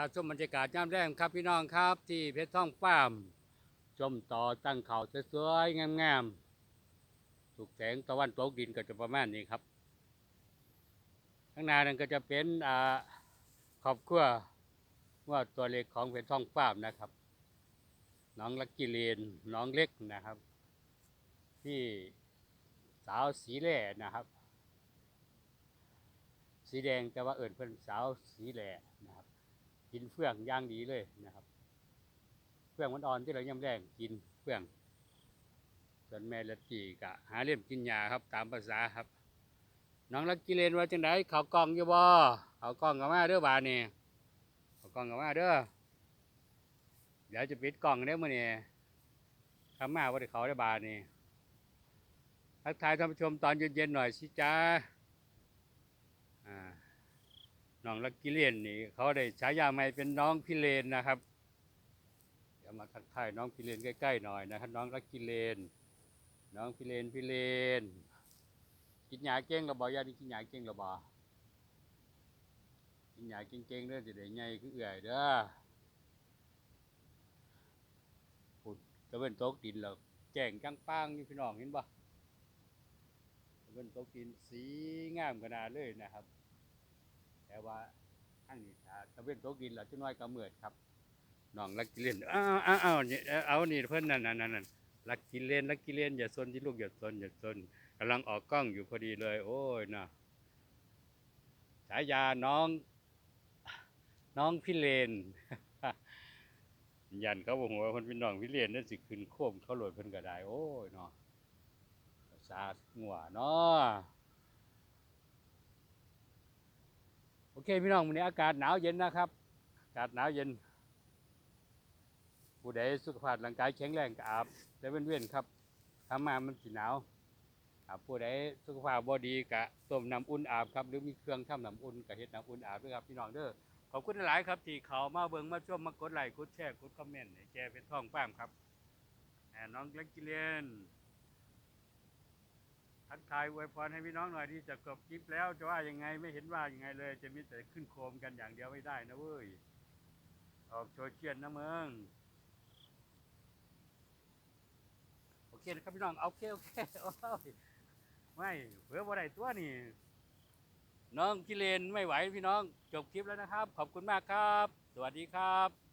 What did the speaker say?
าชมบรรยากาศยามแรงครับพี่น้องครับ ที่เพชรท่องฟาร์มชมต่อตั้งเขาสวยๆงามๆถูกแสงตะวันตกดินก็จะประมาณนี้ครับ ข้างหน้านั้นก็จะเป็นอ่าครอบครัวว่าตัวเล็กของเพชรท่องฟาร์มนะครับน้องลักกิเลนน้องเล็กนะครับ ที่สาวสีแหล่นะครับ สีแดงแต่ว่าเอิญเพิ่นสาวสีแหล่นะครับ กินเฟื่องย่างดีเลยนะครับ เฟื่องมันอ่อนที่เราย่ำแรงกินเฟื่อง ส่วนแม่ละจีกะหาเล่มกินยาครับ ตามภาษาครับ น้องลักกิเลนว่าจังไดเขากองอยู่บ่เขากองกับมาเด้อบาดนี่เขากองกับมาเด้อเดี๋ยวจะปิดกล้องเด้อมื้อนี้ทำมาว่าได้เขาได้บาดนี่ทักทายท่านผู้ชมตอนเย็นๆหน่อยสิจ้า น้องลักกิเลนนี่เขาได้ฉายาใหม่เป็นน้องพิเรนนะครับเดี๋ยวมาทักทายน้องพิเรนใกล้ๆหน่อยนะครับ น้องลักกิเลน น้องพิเรนพิเรนกินหยาเก่งรือบ่ยานี่กินหยาเก่งรือบ่กินหยาเก่งๆเด้อจะได้ใหญ่คือเอื่อยเด้อปุ่นตะเวนตกดินแล้วแจ้งจังป้างนี่พี่น้องเห็นบ่ตะเวนตกดินสีงามขนาดเลยนะครับ แต่ว่าทั้งนี้ถ้าตะเวนตกดินแล้วจะน้อยก็เมื่อดครับน้องลักกิเลนอ้าวอ้าวอ้าวนี่เอานี่เพิ่นนั่นนั่นนั่นนั่นลักกิเลนลักกิเลนอย่าซนที่ลูกอย่าซนอย่าซนกำลังออกกล้องอยู่พอดีเลย โอ้ยนะฉายาน้อง น้องพิเรนยันเขาบอกว่าคนเป็นน้องพิเรนนั่นสิขึ้นโค้มเขาโหลดเพิ่นก็ได้ โอ้ยเนาะภาษาหัวเนาะ โอเคพี่น้องวันนี้อากาศหนาวเย็นนะครับอากาศหนาวเย็น ผู้ใดสุขภาพร่างกายแข็งแรงก็อาบแต่เว้นๆครับทำมามันสิหนาวอ่าผู้ใดสุขภาพบ่ดีก็ต้มน้ำอุ่นอาบครับหรือมีเครื่องทำน้ำอุ่นก็เฮ็ดน้ำอุ่นอาบด้วยครับพี่น้องเด้อขอบคุณหลายครับที่เขามาเบิ่งมาชมมากดไลค์กดแชร์กดคอมเมนต์ให้แกเป็นท่องป้ามครับน้องเล็กกิเลน ทักทายอวยพรให้พี่น้องหน่อยที่จะจบคลิปแล้วจะว่ายังไงไม่เห็นว่ายังไงเลย จะมีแต่ขึ้นโคมกันอย่างเดียวไม่ได้นะเว้ย ออกโซเชียลนะเมืองโอเคนะครับพี่น้องเอาโอเคโอเคโอ้ยไม่เผื่อบ่ได้ตัวนี่ น้องกิเลนไม่ไหวพี่น้องจบคลิปแล้วนะครับ ขอบคุณมากครับ สวัสดีครับ